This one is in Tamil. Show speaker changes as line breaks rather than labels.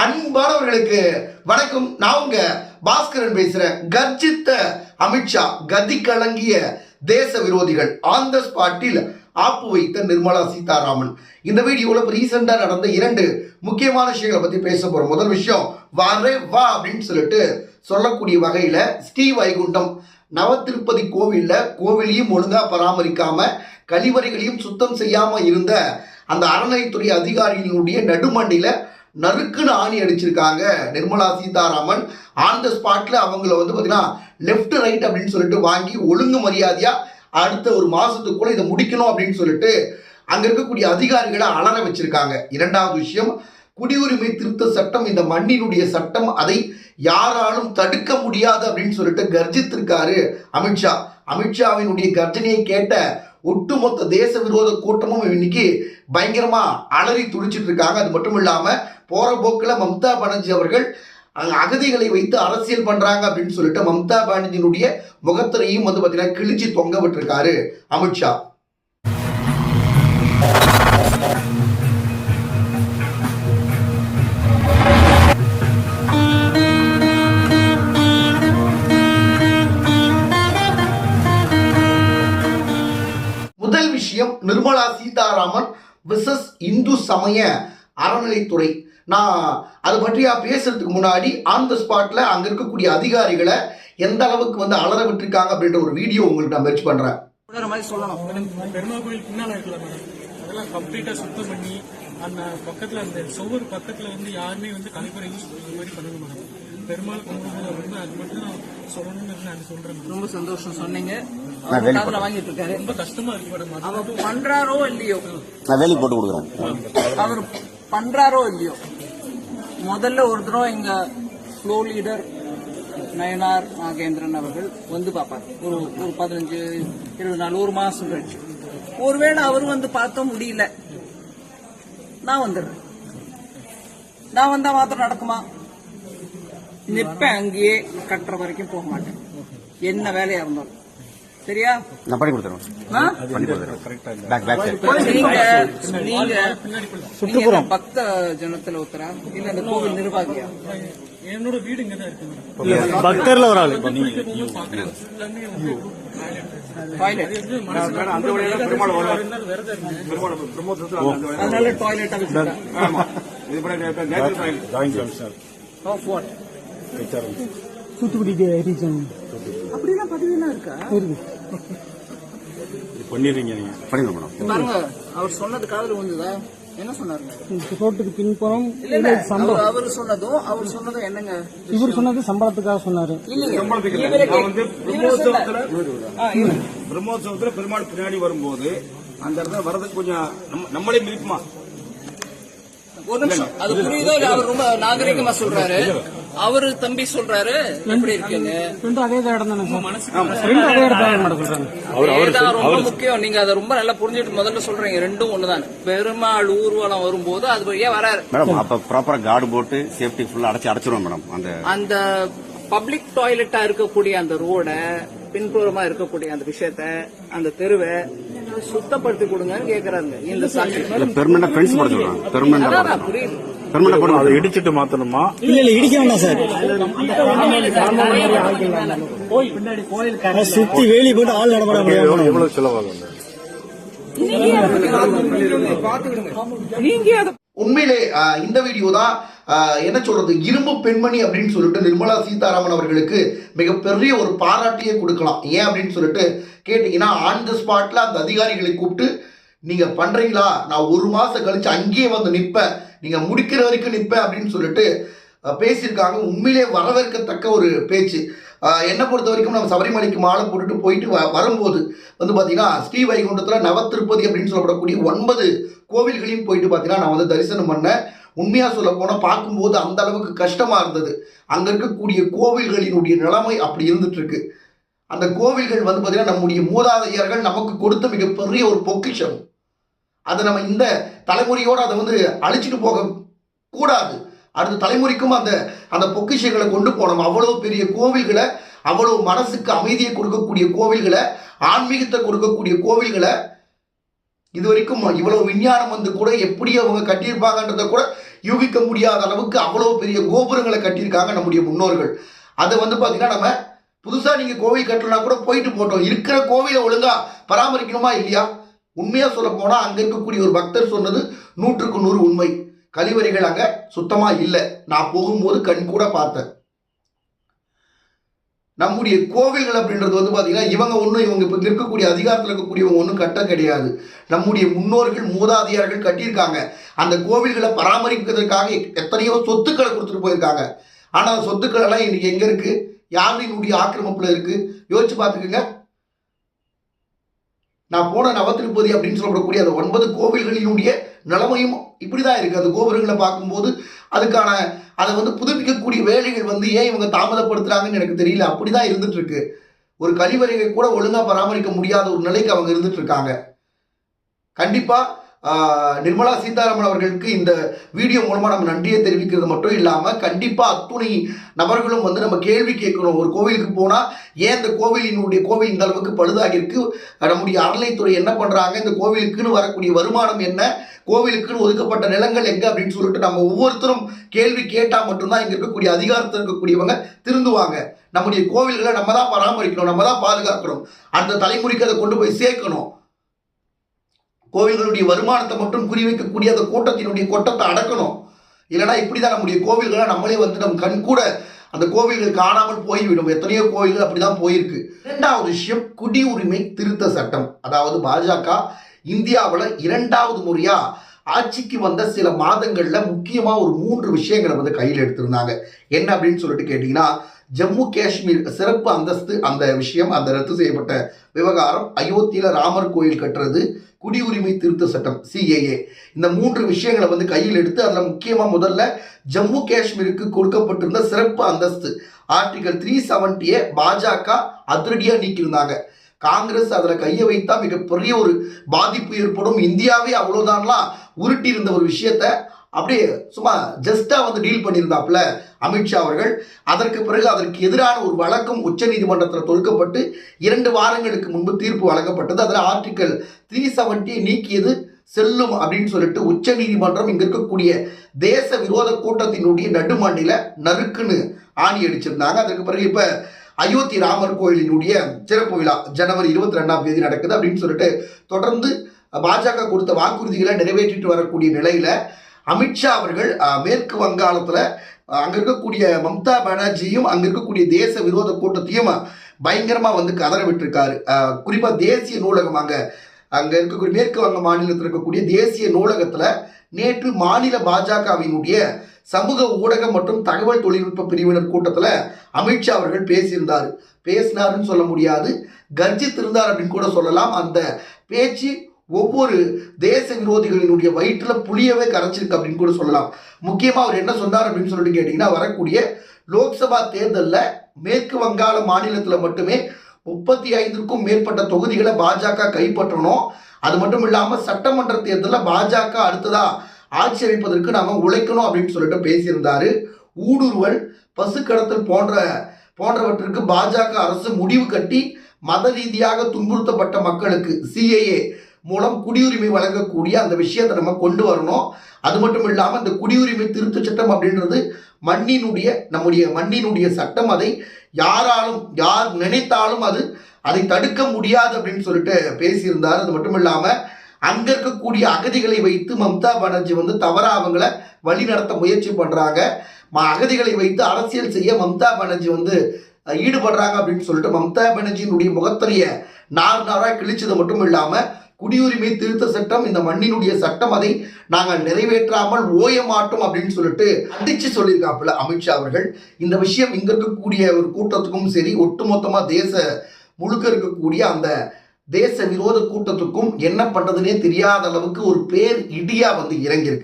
அன்பானவர்களுக்கு வணக்கம். நான் உங்க பாஸ்கரன் பேசுறேன். கர்ஜித்த அமித்ஷா கதி கலங்கிய தேச விரோதிகள் ஆன் த ஸ்பாட்டில் ஆப்பு வைத்த நிர்மலா சீதாராமன். இந்த வீடியோவில் இப்போ ரீசெண்டாக நடந்த இரண்டு முக்கியமான விஷயங்களை பற்றி பேச போகிறோம் முதல் விஷயம் வாரே வா அப்படின்னு சொல்லிட்டு சொல்லக்கூடிய வகையில் ஸ்ரீ வைகுண்டம் நவ திருப்பதி கோவிலில் கோவிலையும் ஒழுங்காக பராமரிக்காமல் கழிவறைகளையும் சுத்தம் செய்யாமல் இருந்த அந்த அறநிலைத்துறை அதிகாரிகளுடைய நடுமண்டியில் நறுக்குன்னு ஆணி அடிச்சிருக்காங்க. நிர்மலா சீதாராமன் ஆன் த ஸ்பாட்ல அவங்கள வந்து பார்த்தீங்கன்னா லெஃப்ட் ரைட் அப்படின்னு சொல்லிட்டு வாங்கி ஒழுங்கு மரியாதையா அடுத்த ஒரு மாசத்துக்குள்ள இதை முடிக்கணும் அப்படின்னு சொல்லிட்டு அங்க இருக்கக்கூடிய அதிகாரிகளை அலற வச்சிருக்காங்க. இரண்டாவது விஷயம் குடியுரிமை திருத்த சட்டம் இந்த மண்ணினுடைய சட்டம் அதை யாராலும் தடுக்க முடியாது அப்படின்னு சொல்லிட்டு கர்ஜித்திருக்காரு அமித்ஷா. அமித்ஷாவினுடைய கர்ஜனையை கேட்ட ஒட்டுமொத்த தேச விரோத கூட்டமும் இன்னைக்கு பயங்கரமா அலறி துடிச்சிட்டு இருக்காங்க. அது மட்டும் இல்லாம போற போக்கில் மம்தா பானர்ஜி அவர்கள் அகதிகளை வைத்து அரசியல் பண்றாங்க அப்படின்னு சொல்லிட்டு மம்தா பானர்ஜியினுடைய முகத்திரையும் வந்து பார்த்தீங்கன்னா கிழிச்சு தொங்க விட்டுருக்காரு அமித்ஷா. இந்து சமய அறநிலைத்துறை நான் அது பற்றியா பேசுறதுக்கு முன்னாடி ஆன் த ஸ்பாட்ல அங்க இருக்கக்கூடிய அதிகாரிகளை எந்த அளவுக்கு வந்து அலற விட்டுருக்காங்க அப்படின்ற ஒரு வீடியோ உங்களுக்கு நான் முயற்சி பண்றேன்.
சொல்லணும்.
கோயில் இருக்குல்ல மேடம்? அதெல்லாம் கம்ப்ளீட்டா சுத்தம் பண்ணி அந்த பக்கத்துல அந்த சுவர் பக்கத்துல வந்து யாருமே வந்து கழிப்பறை யூஸ் பண்ண மாதிரி பெருமாள் கும்பிடும்போது வந்து அது மட்டும் நான் சொல்லணும்னு நான் சொல்றேன்.
ரொம்ப சந்தோஷம் சொன்னீங்க. வாங்கிட்டு இருக்காரு
ரொம்ப கஷ்டமா இருக்கு மேடம்.
அவர் பண்றாரோ இல்லையோ?
நான் வேலி போட்டு கொடுக்குறேன்.
அவர் பண்றாரோ இல்லையோ? முதல்ல ஒரு தடவை எங்க ஃப்ளோ லீடர் நயனார் நாகேந்திரன் அவர்கள் வந்து பார்ப்பார். ஒரு ஒரு பதினஞ்சு இருபது நாள் ஒரு மாசம் கழிச்சு. ஒருவேளை அவர் வந்து பார்த்த முடியல. நான் வந்துடுறேன். நான் வந்தா மாத்திரம் நடக்குமா? நிப்பேன் அங்கேயே கட்டுற வரைக்கும் போக மாட்டேன் என்ன வேலையா இருந்தாலும் சரியா
நான் பண்ணி கொடுத்துறேன்
பக்த ஜனத்துல ஒருத்தரா இல்ல இந்த கோவில் நிர்வாகியா
என்னோட வீடு இங்க தான் இருக்கு மேடம்
பக்தர்ல ஒரு ஆளு
அதனால toilet of what
Thoothukudi. Region
அப்படிலாம் பதவியெல்லாம் இருக்கா?
பண்ணிடுறீங்க நீங்க.
பண்ணிடுறேன் மேடம்.
பாருங்க அவர் சொன்னது காதுல விழுந்ததா? என்ன சொன்னாருங்க
ரோட்டுக்கு பின்புறம்
இல்ல அவர் சொன்னதும் அவர் சொன்னதும் என்னங்க
இவர் சொன்னது சம்பளத்துக்காக சொன்னாரு.
பிரம்மோத்சவத்துல பெருமாள் பின்னாடி வரும்போது அந்த இடத்துல வரதுக்கு கொஞ்சம் நம்ம- நம்மளே மிதிப்புமா
ஒரு நிமிஷம். அது புரியுதோ அவர் ரொம்ப நாகரிகமா சொல்றாரு. அவரு தம்பி சொல்றாரு எப்படி இருக்குன்னு.
ரெண்டும் அதே இடம்
ரொம்ப முக்கியம்? நீங்க அதை ரொம்ப நல்லா புரிஞ்சுட்டு முதல்ல சொல்றீங்க. ரெண்டும் ஒண்ணுதான். பெருமாள் ஊர்வலம் வரும்போது அது வழியா வராரு.
மேடம் அப்ப ப்ராப்பரா கார்டு போட்டு சேஃப்டி ஃபுல்லா அடைச்சு அடைச்சிருவோம் மேடம். அந்த
அந்த பப்ளிக் டாய்லெட்டா இருக்கக்கூடிய அந்த ரோட பின்புறமா இருக்கக்கூடிய அந்த விஷயத்த அந்த தெருவை சுத்தப்படுத்தி கொடுங்கன்னு கேக்குறாங்க இந்த சாட்சி அதான் புரியுது.
பெர்மனண்டா போட
அதை இடிச்சிட்டு மாத்தணுமா?
இல்ல இல்ல இடிக்க வேண்டாம் சார். சுத்தி வேலி போட்டு ஆள் நடமாட முடியாது
எவ்வளவு செலவாகும்?
உண்மையிலே ஆஹ், இந்த வீடியோ தான் ஆஹ், என்ன சொல்றது இரும்பு பெண்மணி அப்படின்னு சொல்லிட்டு நிர்மலா சீதாராமன் அவர்களுக்கு மிகப்பெரிய ஒரு பாராட்டியே கொடுக்கலாம். ஏன் அப்படின்னு சொல்லிட்டு கேட்டிங்கன்னா ஆன் த ஸ்பாட்ல அந்த அதிகாரிகளை கூப்பிட்டு நீங்க பண்றீங்களா? நான் ஒரு மாசம் கழிச்சு அங்கேயே வந்து நிற்பேன் நீங்கள் முடிக்கிற வரைக்கும் நிற்பேன் அப்படின்னு சொல்லிட்டு பேசியிருக்காங்க. உண்மையிலே வரவேற்கத்தக்க ஒரு பேச்சு. என்னை பொறுத்த வரைக்கும் நம்ம சபரிமலைக்கு மாலை போட்டுட்டு போயிட்டு வ- வரும்போது வந்து பார்த்தீங்கன்னா ஸ்ரீ வைகுண்டத்தில் நவத்திருப்பதி அப்படின்னு சொல்லப்படக்கூடிய ஒன்பது கோவில்களையும் போயிட்டு பார்த்தீங்கன்னா நான் வந்து தரிசனம் பண்ணேன். உண்மையாக சொல்ல போனால் பார்க்கும்போது அந்த அளவுக்கு கஷ்டமாக இருந்தது. அங்கே இருக்கக்கூடிய கோவில்களினுடைய நிலைமை அப்படி இருந்துட்டு இருக்கு அந்த கோவில்கள் வந்து பார்த்தீங்கன்னா நம்முடைய மூதாதையர்கள் நமக்கு கொடுத்த மிகப்பெரிய ஒரு பொக்கிஷம். அதை நம்ம இந்த தலைமுறையோடு அதை வந்து அழிச்சிட்டு போக கூடாது. அடுத்த தலைமுறைக்கும் அந்த அந்த பொக்கிஷங்களை கொண்டு போனோம் அவ்வளோ பெரிய கோவில்களை அவ்வளோ மனசுக்கு அமைதியை கொடுக்கக்கூடிய கோவில்களை ஆன்மீகத்தை கொடுக்கக்கூடிய கோவில்களை இது வரைக்கும் இவ்வளோ விஞ்ஞானம் வந்து கூட எப்படி அவங்க கட்டியிருப்பாங்கன்றத கூட யூகிக்க முடியாத அளவுக்கு அவ்வளோ பெரிய கோபுரங்களை கட்டியிருக்காங்க நம்முடைய முன்னோர்கள். அதை வந்து பார்த்தீங்கன்னா நம்ம புதுசாக நீங்கள் கோவில் கட்டலனா கூட போயிட்டு போட்டோம். இருக்கிற கோவிலை ஒழுங்காக பராமரிக்கணுமா இல்லையா? உண்மையாக சொல்ல போனால் அங்கே இருக்கக்கூடிய ஒரு பக்தர் சொன்னது நூற்றுக்கு நூறு உண்மை. கழிவறைகள் அங்கே சுத்தமாக இல்லை. நான் போகும்போது கண் கூட பார்த்தேன். நம்முடைய கோவில்கள் அப்படின்றது வந்து பார்த்தீங்கன்னா இவங்க ஒன்றும் இவங்க இப்போ இருக்கக்கூடிய அதிகாரத்தில் இருக்கக்கூடியவங்க ஒன்றும் கட்ட கிடையாது. நம்முடைய முன்னோர்கள் மூதாதியார்கள் கட்டியிருக்காங்க. அந்த கோவில்களை பராமரிப்பதற்காக எத்தனையோ சொத்துக்களை கொடுத்துட்டு போயிருக்காங்க. ஆனால் அந்த சொத்துக்கள் எல்லாம் இன்னைக்கு எங்கே இருக்கு? யாரினுடைய ஆக்கிரமிப்பில் இருக்குது யோசிச்சு பார்த்துக்குங்க. நான் போன நவத்திருப்பதி அப்படின்னு சொல்லப்படக்கூடிய அந்த ஒன்பது கோவில்களினுடைய நிலைமையும் இப்படி தான் இருக்குது அந்த கோபுரங்களை பார்க்கும்போது அதுக்கான அதை வந்து புதுப்பிக்கக்கூடிய வேலைகள் வந்து ஏன் இவங்க தாமதப்படுத்துகிறாங்கன்னு எனக்கு தெரியல. அப்படி தான் இருந்துகிட்ருக்கு ஒரு கழிவறையை கூட ஒழுங்காக பராமரிக்க முடியாத ஒரு நிலைக்கு அவங்க இருந்துகிட்ருக்காங்க இருக்காங்க நிர்மலா சீதாராமன் அவர்களுக்கு இந்த வீடியோ மூலமாக நம்ம நன்றியை தெரிவிக்கிறது மட்டும் இல்லாமல் கண்டிப்பாக அத்துணை நபர்களும் வந்து நம்ம கேள்வி கேட்கணும். ஒரு கோவிலுக்கு போனால் ஏன் இந்த கோவிலினுடைய கோவில் இந்த அளவுக்கு பழுதாகிருக்கு நம்முடைய அறநிலைத்துறை என்ன பண்ணுறாங்க இந்த கோவிலுக்குன்னு வரக்கூடிய வருமானம் என்ன? கோவிலுக்குன்னு ஒதுக்கப்பட்ட நிலங்கள் எங்கே அப்படின்னு சொல்லிட்டு நம்ம ஒவ்வொருத்தரும் கேள்வி கேட்டால் மட்டும்தான் இங்கே இருக்கக்கூடிய அதிகாரத்தில் இருக்கக்கூடியவங்க திருந்துவாங்க. நம்முடைய கோவில்களை நம்ம தான் பராமரிக்கணும் நம்ம தான் பாதுகாக்கணும். அந்த தலைமுறைக்கு அதை கொண்டு போய் சேர்க்கணும். கோவில்களுடைய வருமானத்தை மட்டும் குறிவைக்கக்கூடிய அந்த கூட்டத்தினுடைய கொட்டத்தை அடக்கணும். இல்லைன்னா இப்படிதான் நம்முடைய கோவில்களை நம்மளே வந்து நம் கண் கூட அந்த கோவில்கள் காணாமல் போய்விடும். எத்தனையோ கோவில்கள் அப்படிதான் போயிருக்கு. இரண்டாவது விஷயம் குடியுரிமை திருத்த சட்டம். அதாவது பாஜக இந்தியாவில் இரண்டாவது முறையா ஆட்சிக்கு வந்த சில மாதங்களில் முக்கியமாக ஒரு மூன்று விஷயங்களை வந்து கையில் எடுத்திருந்தாங்க. என்ன அப்படின்னு சொல்லிட்டு கேட்டிங்கன்னா ஜம்மு காஷ்மீர் சிறப்பு அந்தஸ்து அந்த விஷயம் அந்த ரத்து செய்யப்பட்ட விவகாரம் அயோத்தியில் ராமர் கோயில் கட்டுறது குடியுரிமை திருத்த சட்டம் சிஏஏ இந்த மூன்று விஷயங்களை வந்து கையில் எடுத்து அதில் முக்கியமாக முதல்ல ஜம்மு காஷ்மீருக்கு கொடுக்கப்பட்டிருந்த சிறப்பு அந்தஸ்து ஆர்டிகல் த்ரீ செவன்ட்டியை பாஜக அதிரடியாக நீக்கியிருந்தாங்க. காங்கிரஸ் அதில் கையை வைத்தா மிகப்பெரிய ஒரு பாதிப்பு ஏற்படும். இந்தியாவே அவ்வளோதான்லாம் உருட்டி இருந்த ஒரு விஷயத்த அப்படியே சும்மா ஜஸ்ட்டாக வந்து டீல் பண்ணியிருந்தாப்புல அமித்ஷா அவர்கள். அதற்கு பிறகு அதற்கு எதிரான ஒரு வழக்கம் உச்சநீதிமன்றத்தில் தொடுக்கப்பட்டு இரண்டு வாரங்களுக்கு முன்பு தீர்ப்பு வழங்கப்பட்டது. அதில் ஆர்டிக்கல் த்ரீ செவன்ட்டியை நீக்கியது செல்லும் அப்படின்னு சொல்லிட்டு உச்ச நீதிமன்றம் இங்க இருக்கக்கூடிய தேச விரோத கூட்டத்தினுடைய நடுமண்டில நறுக்குன்னு ஆணி அடிச்சிருந்தாங்க. அதற்கு பிறகு இப்ப அயோத்தி ராமர் கோயிலினுடைய சிறப்பு விழா ஜனவரி இருபத்தி ரெண்டாம் தேதி நடக்குது அப்படின்னு சொல்லிட்டு தொடர்ந்து பாஜக கொடுத்த வாக்குறுதிகளை நிறைவேற்றிட்டு வரக்கூடிய நிலையில அமித்ஷா அவர்கள் மேற்கு வங்காளத்தில் அங்கே இருக்கக்கூடிய மம்தா பானர்ஜியும் அங்கே இருக்கக்கூடிய தேச விரோத கூட்டத்தையும் பயங்கரமாக வந்து கதற விட்டுருக்காரு. குறிப்பாக தேசிய நூலகம் அங்கே அங்கே இருக்கக்கூடிய மேற்கு வங்க மாநிலத்தில் இருக்கக்கூடிய தேசிய நூலகத்தில் நேற்று மாநில பாஜகவினுடைய சமூக ஊடகம் மற்றும் தகவல் தொழில்நுட்ப பிரிவினர் கூட்டத்தில் அமித்ஷா அவர்கள் பேசியிருந்தார். பேசினாருன்னு சொல்ல முடியாது. கர்ஜித்திருந்தார் அப்படின்னு கூட சொல்லலாம். அந்த பேச்சு ஒவ்வொரு தேச விரோதிகளினுடைய வயிற்றில் புளியவே கரைச்சிருக்கு அப்படின்னு கூட சொல்லலாம். முக்கியமாக அவர் என்ன சொன்னார் அப்படின்னு சொல்லிட்டு கேட்டிங்கன்னா வரக்கூடிய லோக்சபா தேர்தலில் மேற்கு வங்காள மாநிலத்தில் மட்டுமே முப்பத்தி ஐந்திற்கும் மேற்பட்ட தொகுதிகளை பாஜக கைப்பற்றணும். அது மட்டும் இல்லாமல் சட்டமன்ற தேர்தலில் பாஜக அடுத்ததாக ஆட்சி அமைப்பதற்கு நாம் உழைக்கணும் அப்படின்னு சொல்லிட்டு பேசியிருந்தார். ஊடுருவல் பசு கடத்தல் போன்ற போன்றவற்றிற்கு பாஜக அரசு முடிவு கட்டி மத ரீதியாக துன்புறுத்தப்பட்ட மக்களுக்கு சிஏஏ மூலம் குடியுரிமை வழங்கக்கூடிய அந்த விஷயத்தை நம்ம கொண்டு வரணும். அது மட்டும் இல்லாமல் இந்த குடியுரிமை திருத்த சட்டம் அப்படின்றது மண்ணினுடைய நம்முடைய மண்ணினுடைய சட்டம். அதை யாராலும் யார் நினைத்தாலும் அது அதை தடுக்க முடியாது அப்படின்னு சொல்லிட்டு பேசியிருந்தார். அது மட்டும் இல்லாமல் அங்க இருக்கக்கூடிய அகதிகளை வைத்து மம்தா பானர்ஜி வந்து தவறா அவங்கள வழி நடத்த முயற்சி பண்றாங்க. ம- அகதிகளை வைத்து அரசியல் செய்ய மம்தா பானர்ஜி வந்து ஈடுபடுறாங்க அப்படின்னு சொல்லிட்டு மம்தா பானர்ஜியினுடைய முகத்தறிய நார் நாராக கிழிச்சது மட்டும் இல்லாமல் குடியுரிமை திருத்த சட்டம் இந்த மண்ணினுடைய சட்டம் அதை நாங்கள் நிறைவேற்றாமல் ஓய மாட்டோம் அப்படின்னு சொல்லிட்டு அடிச்சு சொல்லியிருக்காப்புல அமித்ஷா அவர்கள். இந்த விஷயம் இங்க இருக்கக்கூடிய ஒரு கூட்டத்துக்கும் சரி ஒட்டுமொத்தமா தேச முழுக்க இருக்கக்கூடிய அந்த தேச விரோத கூட்டத்துக்கும் என்ன பண்றதுனே தெரியாத அளவுக்கு ஒரு பேர் இடியா வந்து இறங்கியிருக்கு.